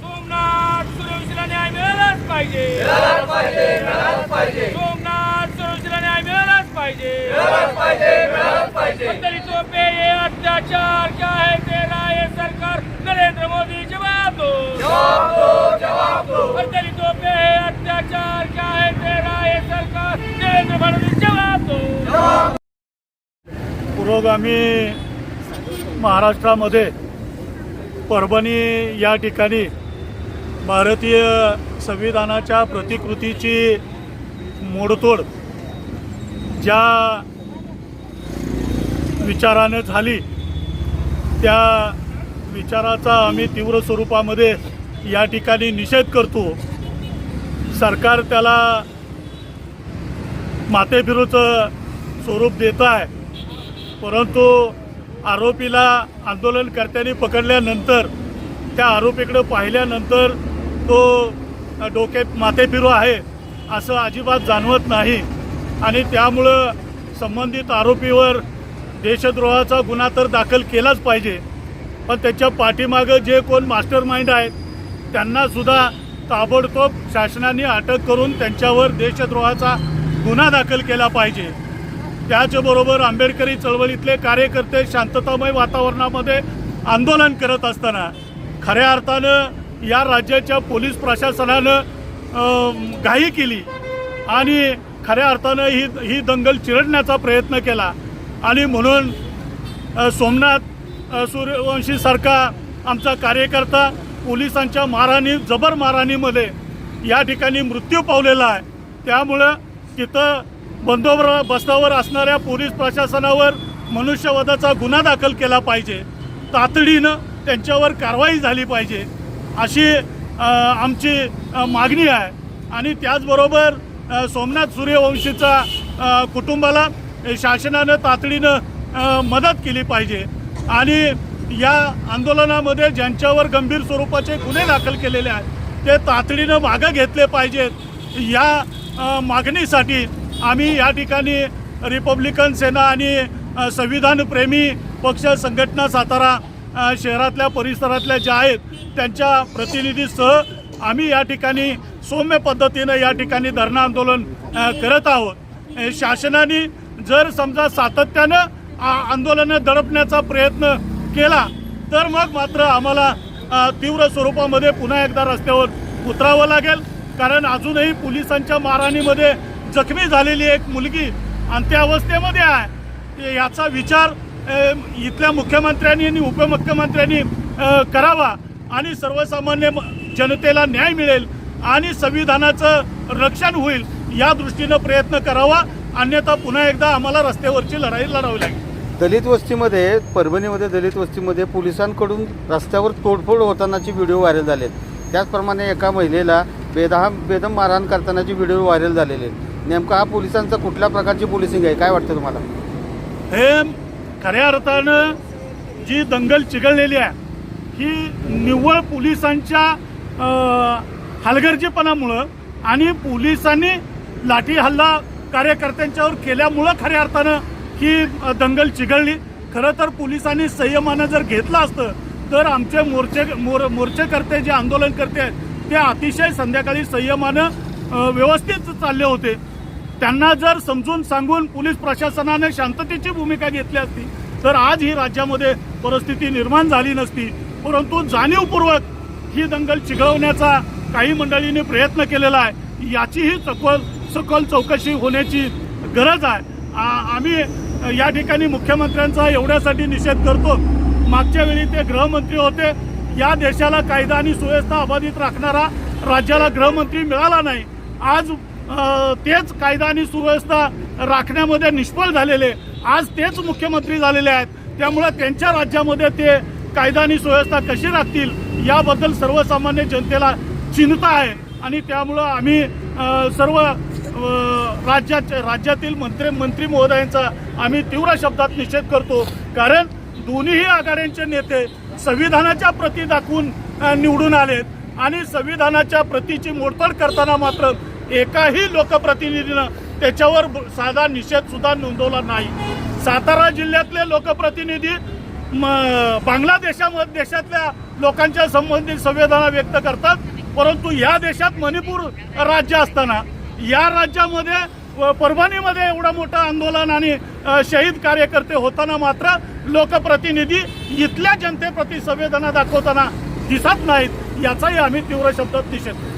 सोमनाथ सुरवशीला न्याय मिळालाच पाहिजे. सोमनाथ सुरवशीला न्याय मिळालाच पाहिजे. तरी चोपे हे अत्याचार क्या है तेरा हे सरकार नरेंद्र मोदी जवाब दो जवाब दो तरी चोपे हे अत्याचार क्या है तेरा हे सरकार नरेंद्र मोदी जवाब दो पुरोगामी महाराष्ट्रामध्ये परभणी या ठिकाणी भारतीय संविधानाच्या प्रतिकृतीची मोडतोड ज्या विचाराने झाली त्या विचाराचा आम्ही तीव्र स्वरूपामध्ये या ठिकाणी निषेध करतो. सरकार त्याला माथेफिरूचं स्वरूप देत आहे. परंतु आरोपीला आंदोलनकर्त्यांनी पकडल्यानंतर त्या आरोपीकडे पाहिल्यानंतर तो डोके माथेफिरू आहे असं अजिबात जाणवत नाही. आणि त्यामुळं संबंधित आरोपीवर देशद्रोहाचा गुन्हा तर दाखल केलाच पाहिजे. पण त्याच्या पाठीमागं जे कोण मास्टर माइंड आहेत त्यांनासुद्धा ताबडतोब शासनाने अटक करून त्यांच्यावर देशद्रोहाचा गुन्हा दाखल केला पाहिजे. त्याचबरोबर आंबेडकरी चळवळीतले कार्यकर्ते शांततामय वातावरणामध्ये आंदोलन करत असताना खऱ्या अर्थानं या राज्याच्या पोलीस प्रशासनानं घाई केली आणि खऱ्या अर्थानं ही ही दंगल चिरडण्याचा प्रयत्न केला. आणि म्हणून सोमनाथ सूर्यवंशीसारखा आमचा कार्यकर्ता पोलिसांच्या मारहाणी जबर मारहाणीमध्ये या ठिकाणी मृत्यू पावलेला आहे. त्यामुळं तिथं बंदोबस्तावर असणाऱ्या पोलीस प्रशासनावर मनुष्यवधाचा गुन्हा दाखल केला पाहिजे. तातडीनं त्यांच्यावर कारवाई झाली पाहिजे अशी आमची मागणी आहे. आणि त्याचबरोबर सोमनाथ सूर्यवंशीचा कुटुंबाला शासनानं तातडीनं मदत केली पाहिजे. आणि या आंदोलनामध्ये ज्यांच्यावर गंभीर स्वरूपाचे गुन्हे दाखल केलेले आहेत ते तातडीनं मागं घेतले पाहिजेत. या मागणीसाठी आम्ही या ठिकाणी रिपब्लिकन सेना आणि संविधानप्रेमी पक्ष संघटना सातारा शहरातल्या परिसरातल्या ज्या आहेत त्यांच्या प्रतिनिधीसह आम्ही या ठिकाणी सौम्य पद्धतीनं या ठिकाणी धरणं आंदोलन करत आहोत. शासनाने जर समजा सातत्यानं आ- आंदोलनं दडपण्याचा प्रयत्न केला तर मग मात्र आम्हाला तीव्र स्वरूपामध्ये पुन्हा एकदा रस्त्यावर उतरावं लागेल. कारण अजूनही पोलिसांच्या मारहाणीमध्ये जखमी झालेली एक मुलगी आणि त्या अवस्थेमध्ये आहे. याचा विचार इथल्या मुख्यमंत्र्यांनी आणि उपमुख्यमंत्र्यांनी करावा आणि सर्वसामान्य जनतेला न्याय मिळेल आणि संविधानाचं रक्षण होईल या दृष्टीनं प्रयत्न करावा. अन्यथा पुन्हा एकदा आम्हाला रस्त्यावरची लढाई लढावी लागेल. दलित वस्तीमध्ये परभणीमध्ये दलित वस्तीमध्ये पोलिसांकडून रस्त्यावर तोडफोड होतानाचे व्हिडिओ व्हायरल झालेत. त्याचप्रमाणे एका महिलेला बेदहा बेदम मारहाण करतानाचे व्हिडिओ व्हायरल झालेले आहेत. नेमका हा पोलिसांचा कुठल्या प्रकारची पोलिसिंग आहे? काय वाटतं तुम्हाला? हे खऱ्या अर्थानं जी दंगल चिघळलेली आहे ही निव्वळ पोलिसांच्या हलगर्जीपणामुळं आणि पोलिसांनी लाठी हल्ला कार्यकर्त्यांच्यावर केल्यामुळं खऱ्या अर्थानं ही दंगल चिघळली. खरं तर पोलिसांनी संयमानं जर घेतलं असतं तर आमचे मोर्चे मोर मोर्चेकर्ते जे आंदोलन करते आहेत ते अतिशय संध्याकाळी संयमानं व्यवस्थित चालले होते. त्यांना जर समजून सांगून पोलीस प्रशासनाने शांततेची भूमिका घेतली असती तर आज ही राज्यामध्ये परिस्थिती निर्माण झाली नसती. परंतु जाणीवपूर्वक ही दंगल चिघळवण्याचा काही मंडळींनी प्रयत्न केलेला आहे. याचीही सखोल सखोल चौकशी होण्याची गरज आहे. आम्ही या ठिकाणी मुख्यमंत्र्यांचा एवढ्यासाठी निषेध करतो. मागच्या वेळी ते गृहमंत्री होते. या देशाला कायदा आणि सुव्यवस्था अबाधित राखणारा राज्याला गृहमंत्री मिळाला नाही. आज तेच कायदा आणि सुव्यवस्था राखण्यामध्ये निष्फळ झालेले. आज तेच मुख्यमंत्री झालेले आहेत. त्यामुळे त्यांच्या राज्यामध्ये ते कायदा आणि सुव्यवस्था कशी राखतील याबद्दल सर्वसामान्य जनतेला चिंता आहे. आणि त्यामुळं आम्ही सर्व अ, राज्यात राज्यातील मंत्री मंत्री महोदयांचा आम्ही तीव्र शब्दात निषेध करतो. कारण दोन्हीही आघाड्यांचे नेते संविधानाच्या प्रती दाखवून निवडून आलेत. आणि संविधानाच्या प्रतीची मोडतोड करताना मात्र एकाही लोकप्रतिनिधीनं त्याच्यावर साधा निषेध सुद्धा नोंदवला नाही. सातारा जिल्ह्यातले लोकप्रतिनिधी बांगलादेशामध्ये देशातल्या लोकांच्या संबंधित संवेदना व्यक्त करतात. परंतु या देशात मणिपूर राज्य असताना या राज्यामध्ये व परभणीमध्ये एवढं मोठं आंदोलन आणि शहीद कार्यकर्ते होताना मात्र लोकप्रतिनिधी इथल्या जनतेप्रती संवेदना दाखवताना दिसत नाहीत. याचाही आम्ही तीव्र शब्दात निषेध करतो.